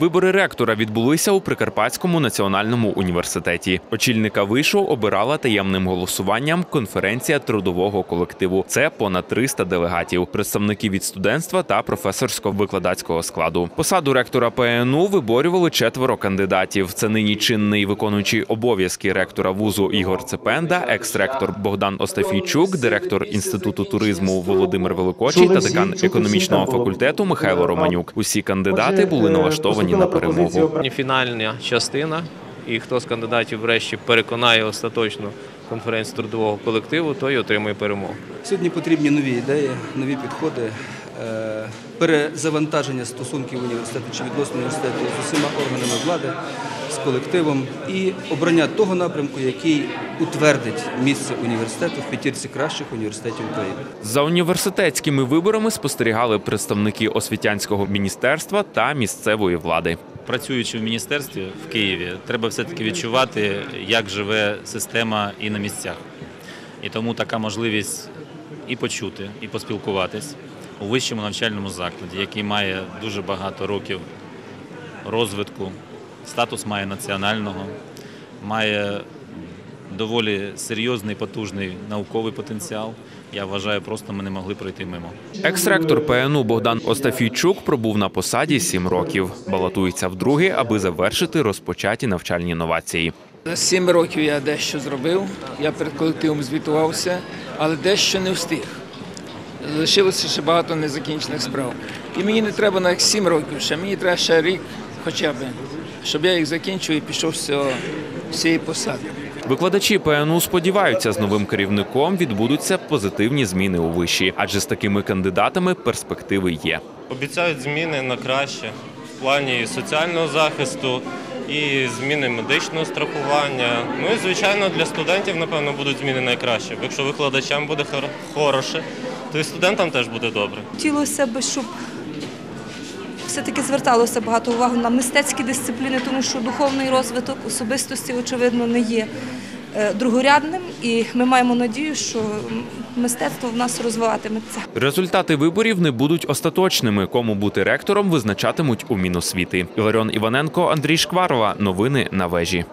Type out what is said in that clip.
Вибори ректора відбулися у Прикарпатському національному університеті. Очільника вишу обирала таємним голосуванням конференція трудового колективу. Це понад 300 делегатів, представники від студентства та професорсько-викладацького складу. Посаду ректора ПНУ виборювали четверо кандидатів. Це нині чинний виконуючий обов'язки ректора вузу Ігор Цепенда, екс-ректор Богдан Остафійчук, директор інституту туризму Володимир Великочий та декан економічного факультету Михайло Романюк. Усі кандидати були налаштовані на перемогу. Фінальна частина, і хто з кандидатів врешті переконає остаточно конференцію трудового колективу, той отримує перемогу. Сьогодні потрібні нові ідеї, нові підходи, перезавантаження стосунків університету чи відносно університету з усіма органами влади, з колективом і обрання того напрямку, який утвердить місце університету в п'ятірці кращих університетів України. За університетськими виборами спостерігали представники освітянського міністерства та місцевої влади. Працюючи в міністерстві в Києві, треба все-таки відчувати, як живе система і на місцях. І тому така можливість і почути, і поспілкуватись у вищому навчальному закладі, який має дуже багато років розвитку, статус має національного, має доволі серйозний потужний науковий потенціал. Я вважаю, просто ми не могли пройти мимо. Екс-ректор ПНУ Богдан Остафійчук пробув на посаді сім років. Балотується вдруге, аби завершити розпочаті навчальні новації. За сім років я дещо зробив, я перед колективом звітувався, але дещо не встиг. Залишилося ще багато незакінчених справ. І мені не треба навіть сім років, ще мені треба ще рік хоча б, щоб я їх закінчив і пішов з цього з цієї посади. Викладачі ПНУ сподіваються, з новим керівником відбудуться позитивні зміни у виші, адже з такими кандидатами перспективи є. Обіцяють зміни на краще в плані соціального захисту і зміни медичного страхування. Ну і звичайно для студентів, напевно, будуть зміни найкраще. Якщо викладачам буде хор- хороше, то і студентам теж буде добре. Хотілося б, щоб все-таки зверталося багато уваги на мистецькі дисципліни, тому що духовний розвиток особистості, очевидно, не є е, другорядним, і ми маємо надію, що мистецтво в нас розвиватиметься. Результати виборів не будуть остаточними. Кому бути ректором, визначатимуть у Міносвіти. Іларіон Іваненко, Андрій Шкварова. Новини на вежі.